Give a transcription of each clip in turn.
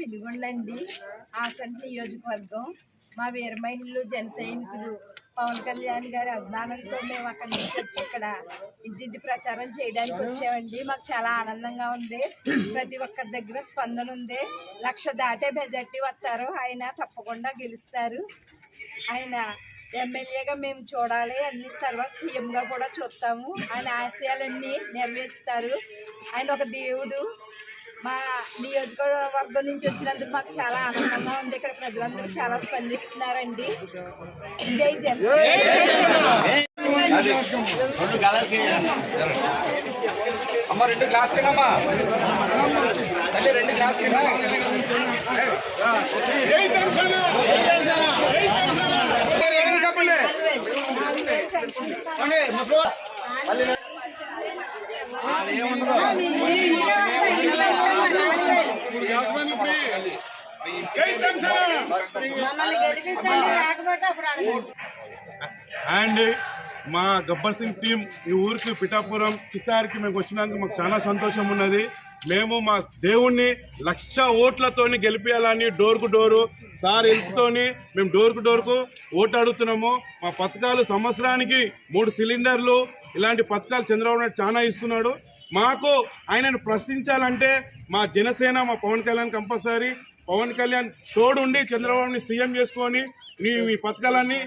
పిలుగుండండి ఆసంట నియోజకవర్గం మా వీర మహిళలు జన సైనికులు పవన్ కళ్యాణ్ గారి అభిమానంతో మేము అక్కడి నుంచి వచ్చి ఇక్కడ ఇంటింటి ప్రచారం చేయడానికి వచ్చామండి. మాకు చాలా ఆనందంగా ఉంది. ప్రతి ఒక్కరి దగ్గర స్పందన ఉంది. లక్ష దాటే మెజార్టీ వస్తారు. ఆయన తప్పకుండా గెలుస్తారు. ఆయన ఎమ్మెల్యేగా మేము చూడాలి. అన్ని తర్వాత సీఎంగా కూడా చూస్తాము. ఆయన ఆశయాలన్నీ నెరవేరుస్తారు. ఆయన ఒక దేవుడు. మా నియోజకవర్గం నుంచి వచ్చినందుకు మాకు చాలా ఆనందంగా ఉంది ఇక్కడ ప్రజలందరూ చాలా స్పందిస్తున్నారండి జై జన్ అమ్మ రెండు గ్లాస్ కిందమ్మా తల్లి రెండు గ్లాస్ కింద అండ్ మా గబ్బర్ సింగ్ టీం ఈ ఊరికి పిఠాపురం చిత్తారికి మేము వచ్చినందుకు మాకు చాలా సంతోషం ఉన్నది. మేము మా దేవుణ్ణి లక్ష ఓట్లతోని గెలిపించాలని డోర్కు డోరు సార్ హెల్ప్తోని మేము డోర్కు డోర్కు ఓటు అడుగుతున్నాము మా పథకాలు సంవత్సరానికి మూడు సిలిండర్లు ఇలాంటి పథకాలు చంద్రబాబు నాయుడు చాలా ఇస్తున్నాడు. మాకు ఆయనను ప్రశ్నించాలంటే మా జనసేన మా పవన్ కళ్యాణ్ కంపల్సరీ పవన్ కళ్యాణ్ తోడుండి చంద్రబాబుని సీఎం చేసుకొని మీ మీ పథకాలన్నీ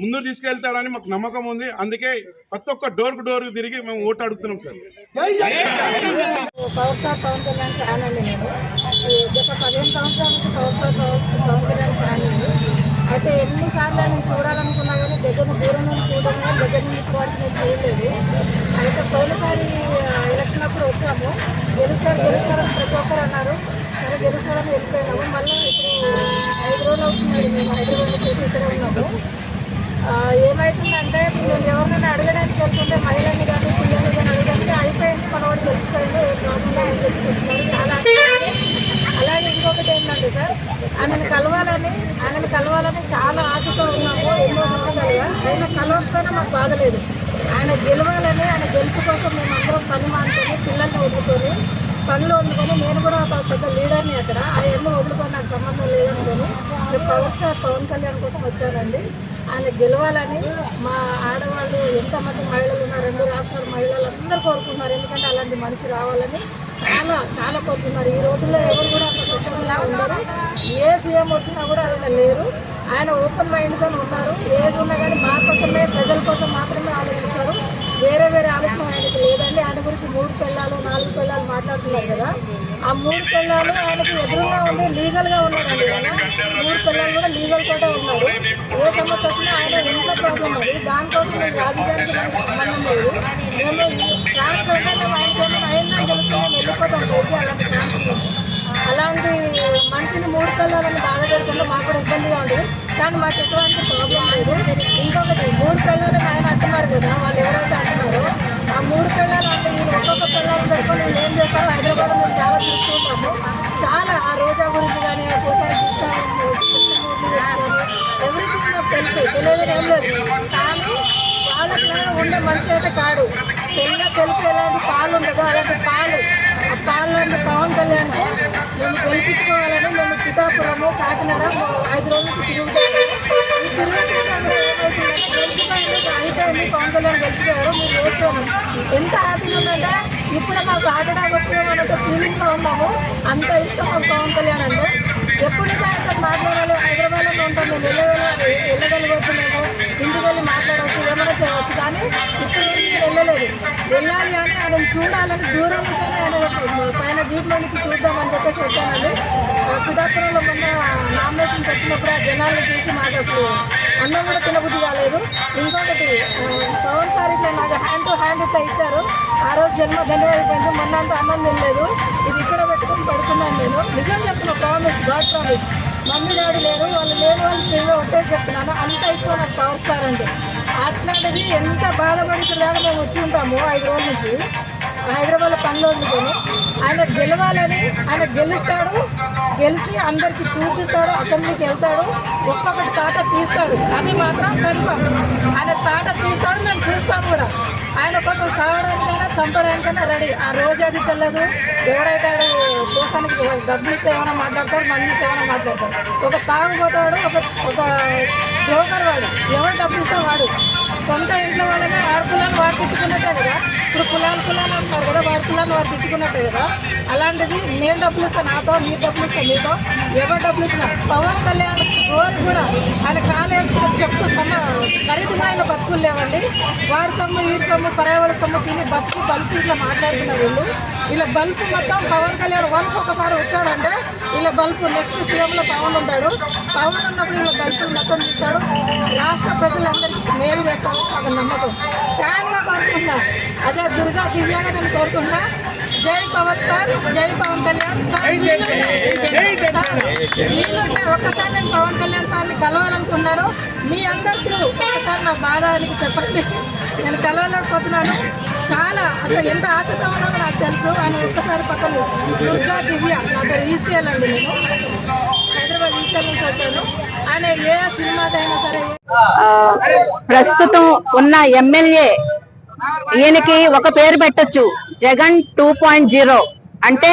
ముందుకు తీసుకెళ్తాడని మాకు నమ్మకం ఉంది. అందుకే ప్రతి ఒక్క డోర్కు డోర్ తిరిగి మేము ఓటు అడుగుతున్నాం sir power star Pawan Kalyan fan అండి నేను. గత పదిహేను సంవత్సరాల నుంచి power star Pawan Kalyan fan అండి. అయితే ఎన్నిసార్లు నేను చూడాలనుకున్నా కానీ దగ్గర దూరం నుంచి చూడడం కానీ దగ్గర నుంచి వాటి నేను చూడలేదు. అయితే పోయినసారి ఎలక్షన్ అప్పుడు వచ్చాము. గెలుస్తారు గెలుస్తారని ప్రతి ఒక్కరు అన్నారు. సరే గెలుస్తారని వెళ్ళిపోయినాము మళ్ళీ ఇప్పుడు ఐదు రోజులు అవుతుంది మేము హైదరాబాద్లో వచ్చేసి ఇక్కడ ఉన్నాము. ఏమవుతుందంటే ఏమైతుందంటే మేము ఎవరినైనా అడగడానికి వెళ్తుంటే మహిళల్ని కానీ పిల్లల్ని కానీ అడగడానికి అయిపోయింది మనవాడు తెలిసిపోయింది ఏ ప్రాబ్లం లేదని చెప్పి చెప్తున్నారు చాలా ఆశ్చర్యపోయింది. అలాగే ఇంకొకటి ఏంటంటే సార్ ఆయనను కలవాలని ఆమెను కలవాలని చాలా ఆశతో ఉన్నాము ఎన్నో సంవత్సరాలుగా. ఆయన కలవకపోయినా మాకు బాధలేదు ఆయన గెలవాలని ఆయన గెలుపు కోసం మేము అందరం పని మానుకొని పిల్లల్ని వదులుకొని పనులు వదులుకొని నేను కూడా ఒక పెద్ద లీడర్ని అక్కడ. ఆ ఎన్నో వదులుకొని నాకు సంబంధం లేదనుకొని నేను పవర్ స్టార్ పవన్ కళ్యాణ్ కోసం వచ్చానండి ఆయన గెలవాలని మా ఆడవాళ్ళు ఎంతమంది మహిళలు ఉన్నారు రెండు రాష్ట్రాల మహిళలు అందరూ కోరుకున్నారు ఎందుకంటే అలాంటి మనిషి రావాలని చాలా చాలా కోరుకున్నారు ఈ రోజుల్లో ఎవరు కూడా అంత స్వచ్ఛంగా ఉండరు. ఏ సీఎం వచ్చినా కూడా అలా లేరు. ఆయన ఓపెన్ మైండ్తో ఉన్నారు. ఏది ఉన్నా కానీ మా కోసమే ప్రజల కోసం మాత్రమే ఆలోచిస్తారు. వేరే వేరే ఆలోచన ఆయనకి లేదండి ఆయన గురించి మూడు పిల్లలు నాలుగు పిల్లలు మాట్లాడుతున్నారు కదా. ఆ మూడు పిల్లలు ఆయనకి ఎదురుగా ఉండి లీగల్గా ఉన్నాడండి ఆయన. మూడు పిల్లలు కూడా లీగల్ కూడా ఉన్నారు. ఏ సమస్య వచ్చినా ఆయన ఇంట్లో ప్రాబ్లం అది. దానికోసం మేము రాజకీయానికి దానికి సంబంధం లేదు. మేము ఛాన్స్ అంటే మేము ఆయనకేమో ఆయన అయిందని తెలిస్తే మేము వెళ్ళిపోతాం. పోయి అలాంటి ఛాన్స్ అలాంటి మనిషిని మూడు పిల్లలని బాధ పెడుతుంటే మాకు కూడా ఇబ్బందిగా ఉండేది కానీ మాకు ఎటువంటి ప్రాబ్లం లేదు. ఇంకొకటి మూడు పిల్లలు ఆయన అంటున్నారు కదా వాళ్ళు ఎవరైతే అంటున్నారో ఆ మూడు పిల్లలు అంటే నేను ఒక్కొక్క పిల్లలు పెట్టుకొని నేను ఏం చేస్తాను హైదరాబాద్ మేము చాలా చూసుకుంటాము చాలా ఆ రోజా గురించి కానీ ఆ పూసారి కృష్ణ ఎవ్రీథింగ్ మాకు తెలుసు. తెలియదు ఏం లేదు. కానీ ఉండే మనిషి అయితే కాడు. తెల్ల తెలుపు ఎలాంటి పాలు ఉండదు. అలాంటి పాలు ఆ పాలను పవన్ కళ్యాణ్. మేము గెలిపించుకోవాలని మేము పిఠాపురము కాకినాడ ఐదు రోజుల నుంచి తిరుగుతాము ఈ గెలిచిపోయింది అయిపోయింది పవన్ కళ్యాణ్ గెలిచిపోయారు మీరు వేసుకోము. ఎంత హ్యాపీగా ఉందంటే ఇప్పుడు మాకు ఆటడానికి వస్తున్నాం అనే ఫీలింగ్లో ఉన్నాము. అంత ఇష్టం మాకు పవన్ కళ్యాణ్ అంటే. ఎప్పుడు నుంచి ఆయనతో మాట్లాడాలి? హైదరాబాద్లో ఉంటాం మేము. వెళ్ళగల వెళ్ళగలగవచ్చు వెళ్ళాలి అని ఆయన చూడాలని దూరం పైన జీప్లో నుంచి చూద్దామని చెప్పేసి వచ్చానండి ఆ పిఠాపురంలో మొన్న నామినేషన్స్ వచ్చినప్పుడు ఆ జనాలను చూసి మాకు అసలు అన్నం కూడా తినబుద్ధి కాలేదు. ఇంకొకటి పవన్ సార్ ఇట్లా నాకు హ్యాండ్ టు హ్యాండ్ ఇట్లా ఇచ్చారు. ఆ రోజు జన్మ ధన్యవాదమైపోయింది మొన్న అంత అన్నం తినలేదు. ఇది ఇక్కడ పెట్టుకొని పడుతున్నాను నేను. నిజం చెప్తున్నా promise god promise mummy daddy లేరు. వాళ్ళు లేని వాళ్ళు ఫ్రీగా ఒకటే చెప్తున్నాను. అంత ఇష్టం నాకు పవర్ స్టార్ అంటే. అట్లాంటిది ఎంత బాధపడి ఇక్కడ దాకా మేము వచ్చి ఉంటాము ఐదు రోజుల నుంచి. హైదరాబాద్లో పనిలో వదులుకొని ఆయన గెలవాలని ఆయన గెలుస్తాడు గెలిచి అందరికి చూపిస్తాడు అసెంబ్లీకి వెళ్తాడు ఒక్కొక్కటి తాట తీస్తాడు. అది మాత్రం కన్ఫర్మ్ ఆయన తాట తీస్తాడు మేము చూస్తాం కూడా. ఆయన కోసం సావడానికైనా చంపడానికైనా రెడీ. ఆ రోజు అది చెల్లదు. ఎవడైతే కోసానికి డబ్బులు ఇస్తే ఏమైనా మాట్లాడతాడు మంది ఇస్తే ఏమైనా మాట్లాడతాడు ఒక తాగుపోతాడు ఒక ఒక బ్రోకర్ వాడు. ఎవరు డబ్బులు ఇస్తే వాడు. సొంత ఇంట్లో వాళ్ళనే ఆడ కులాన్ని ఇప్పుడు కులాలు అంటారు కదా వాడి కులాన్ని వాడు తిట్టుకున్నట్టు కదా. అలాంటిది నేను డబ్బులు ఇస్తాను నాతో మీరు డబ్బులు ఇస్తాను మీతో. ఎవరు డబ్బులు ఇచ్చినా పవన్ కళ్యాణ్ గోరు కూడా ఆయన కాలు వేసుకుని చెప్పు సమ్మ ఖరీదు బతుకులు లేవండి. వాడి సొమ్ము ఈడి సొమ్ము పర్యావరణ సొమ్ము తిని బతుకు బల్సు ఇట్లా మాట్లాడుతున్నారు వీళ్ళు. ఇలా బల్బు మొత్తం పవన్ కళ్యాణ్ వన్స్ ఒకసారి వచ్చాడంటే ఇలా బల్బు నెక్స్ట్ సీఎంలో పవన్ ఉంటాడు. పవన్ ఉన్నప్పుడు ఇలా బల్బులు మొత్తం తీస్తాడు రాష్ట్ర ప్రజలందరికీ మేలు చేస్తాడు ఒక నమ్మకం. ఫ్యాన్గా కోరుకుంటా అదే దుర్గా దివ్యాగా నేను కోరుకుంటా జై పవర్ స్టార్ జై పవన్ కళ్యాణ్ సార్ వీలుంటే ఒక్కసారి నేను పవన్ కళ్యాణ్ సార్ని కలవాలనుకున్నాను. మీ అందరికీ ఒక్కసారి నా బాధానికి చెప్పండి. నేను కలవలేకపోతున్నాను. చాలా అసలు ఎంత ఆశతో ఉన్నామో నాకు తెలుసు. ఆయన ఒక్కసారి పక్కన దుర్గా దివ్య నా ఈసీఎల్ అండి నేను. హైదరాబాద్ ఈసీఎల్ నుంచి వచ్చాను. ఆయన ఏ సినిమాకైనా సరే ప్రస్తుతం ఉన్న ఎమ్మెల్యే ఈయనకి ఒక పేరు పెట్టచ్చు. Jagan two point zero. అంటే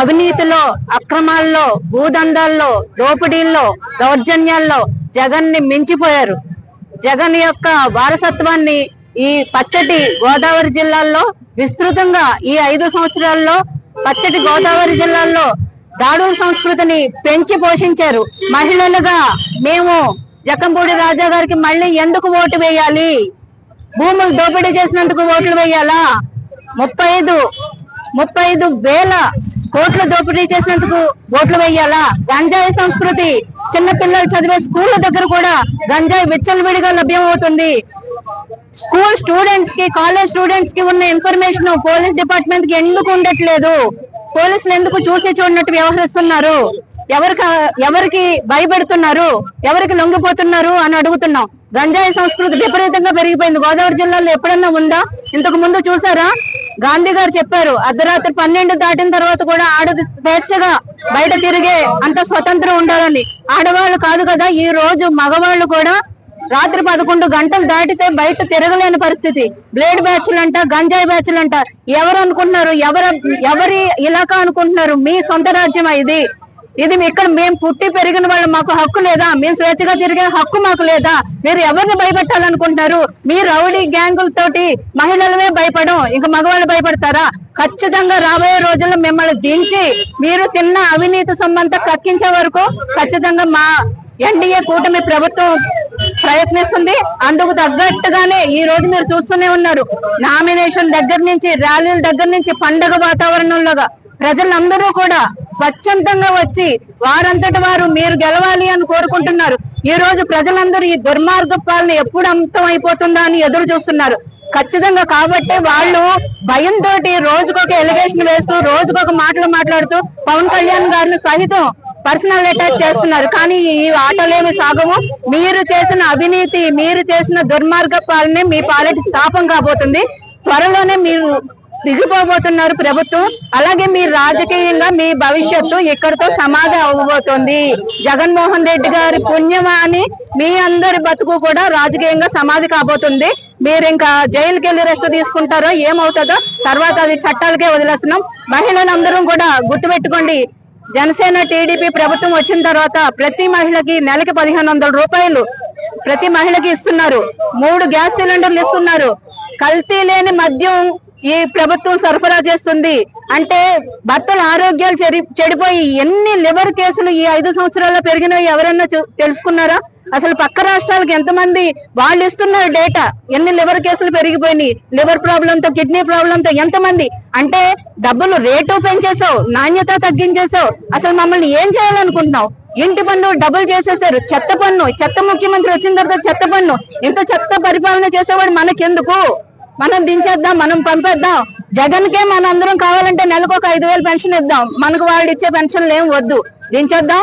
అవినీతిలో అక్రమాల్లో భూదందాల్లో దోపిడీల్లో దౌర్జన్యాల్లో జగన్ని మించిపోయారు. జగన్ యొక్క వారసత్వాన్ని ఈ పచ్చటి గోదావరి జిల్లాల్లో విస్తృతంగా ఈ ఐదు సంవత్సరాల్లో పచ్చటి గోదావరి జిల్లాల్లో దాడుల సంస్కృతిని పెంచి పోషించారు. మహిళలుగా మేము జకంపూడి రాజా గారికి మళ్ళీ ఎందుకు ఓటు వేయాలి? భూములు దోపిడీ చేసినందుకు ఓట్లు వేయాలా? ముప్పై ఐదు ముప్పై ఐదు వేల కోట్లు దోపిడీ చేసినందుకు ఓట్లు వేయాలా? గంజాయి సంస్కృతి చిన్న పిల్లలు చదివే స్కూళ్ళ దగ్గర కూడా గంజాయి విచ్చలవిడిగా లభ్యం అవుతుంది స్కూల్ స్టూడెంట్స్కి కాలేజ్ స్టూడెంట్స్కి ఉన్న ఇన్ఫర్మేషన్ పోలీస్ డిపార్ట్మెంట్కి ఎందుకు ఉండట్లేదు? పోలీసులు ఎందుకు చూసి చూడనట్టు వ్యవహరిస్తున్నారు? ఎవరికి ఎవరికి భయపెడుతున్నారు? ఎవరికి లొంగిపోతున్నారు అని అడుగుతున్నాం. గంజాయి సంస్కృతి విపరీతంగా పెరిగిపోయింది. గోదావరి జిల్లాలో ఎప్పుడన్నా ఉందా? ఇంతకు ముందు చూసారా? గాంధీ గారు చెప్పారు అర్ధరాత్రి పన్నెండు దాటిన తర్వాత కూడా ఆడది స్వేచ్ఛగా బయట తిరిగే అంత స్వతంత్రం ఉండాలని. ఆడవాళ్ళు కాదు కదా ఈ రోజు మగవాళ్ళు కూడా రాత్రి పదకొండు గంటలు దాటితే బయట తిరగలేని పరిస్థితి. బ్లేడ్ బ్యాచ్లు అంట గంజాయి బ్యాచ్లు అంట ఎవరు అనుకుంటున్నారు? ఎవరు ఎవరి ఇలాకా అనుకుంటున్నారు? మీ సొంత రాజ్యం ఇది? ఇది ఇక్కడ మేము పుట్టి పెరిగిన వాళ్ళు మాకు హక్కు లేదా? మేము స్వేచ్ఛగా తిరిగే హక్కు మాకు లేదా? మీరు ఎవరిని భయపెట్టాలనుకుంటున్నారు? మీ రౌడీ గ్యాంగులతోటి మహిళలమే భయపడం ఇంకా మగవాళ్ళు భయపడతారా? ఖచ్చితంగా రాబోయే రోజుల్లో మిమ్మల్ని దించి మీరు తిన్న అవినీతి సొమ్మంతా కక్కించే వరకు ఖచ్చితంగా మా ఎన్డీఏ కూటమి ప్రభుత్వం ప్రయత్నిస్తుంది. అందుకు తగ్గట్టుగానే ఈ రోజు మీరు చూస్తూనే ఉన్నారు. నామినేషన్ దగ్గర నుంచి ర్యాలీల దగ్గర నుంచి పండగ వాతావరణంలోగా ప్రజలందరూ కూడా స్వచ్ఛందంగా వచ్చి వారంతటి వారు మీరు గెలవాలి అని కోరుకుంటున్నారు. ఈ రోజు ప్రజలందరూ ఈ దుర్మార్గ పాలన ఎప్పుడు అంతం అయిపోతుందా అని ఎదురు చూస్తున్నారు. ఖచ్చితంగా కాబట్టి వాళ్ళు భయంతో రోజుకొక ఎలిగేషన్ వేస్తూ రోజుకొక మాటలు మాట్లాడుతూ పవన్ కళ్యాణ్ గారిని సహితం పర్సనల్ అటాక్ చేస్తున్నారు. కానీ ఈ ఆటలేమి సాగము మీరు చేసిన అవినీతి మీరు చేసిన దుర్మార్గ పాలనే మీ పాలిటి స్థాపం కాబోతుంది. త్వరలోనే మీరు దిగిపోబోతున్నారు ప్రభుత్వం. అలాగే మీ రాజకీయంగా మీ భవిష్యత్తు ఇక్కడితో సమాధి అవ్వబోతుంది. జగన్మోహన్ రెడ్డి గారి పుణ్యమా అని మీ అందరి బతుకు కూడా రాజకీయంగా సమాధి కాబోతుంది. మీరు ఇంకా జైలుకి వెళ్ళి రెస్ట్ తీసుకుంటారో ఏమవుతుందో తర్వాత అది చట్టాలకే వదిలేస్తున్నాం. మహిళలందరూ కూడా గుర్తుపెట్టుకోండి. జనసేన టీడీపీ ప్రభుత్వం వచ్చిన తర్వాత ప్రతి మహిళకి నెలకి పదిహేను వందల రూపాయలు ప్రతి మహిళకి ఇస్తున్నారు. మూడు గ్యాస్ సిలిండర్లు ఇస్తున్నారు. కల్తీ లేని మద్యం ఈ ప్రభుత్వం సరఫరా చేస్తుంది. అంటే భర్తల ఆరోగ్యాలు చెడి చెడిపోయి ఎన్ని లివర్ కేసులు ఈ ఐదు సంవత్సరాల్లో పెరిగినాయి ఎవరన్నా చూ- తెలుసుకున్నారా? అసలు పక్క రాష్ట్రాలకు ఎంతమంది వాళ్ళు ఇస్తున్నారు డేటా ఎన్ని లివర్ కేసులు పెరిగిపోయినాయి? లివర్ ప్రాబ్లంతో కిడ్నీ ప్రాబ్లంతో ఎంతమంది? అంటే డబ్బులు రేటు పెంచేసావు నాణ్యత తగ్గించేసావు అసలు మమ్మల్ని ఏం చేయాలనుకుంటున్నావు? ఇంటి పన్ను డబుల్ చేసేసారు చెత్త పన్ను చెత్త ముఖ్యమంత్రి వచ్చిన తర్వాత చెత్త పన్ను. ఇంత చెత్త పరిపాలన చేసేవాడు మనకెందుకు? మనం దించేద్దాం మనం పంపేద్దాం. జగన్ కే మన అందరం కావాలంటే నెలకు ఒక ఐదు వేలు పెన్షన్ ఇద్దాం. మనకు వాళ్ళు ఇచ్చే పెన్షన్లు ఏం వద్దు. దించేద్దాం.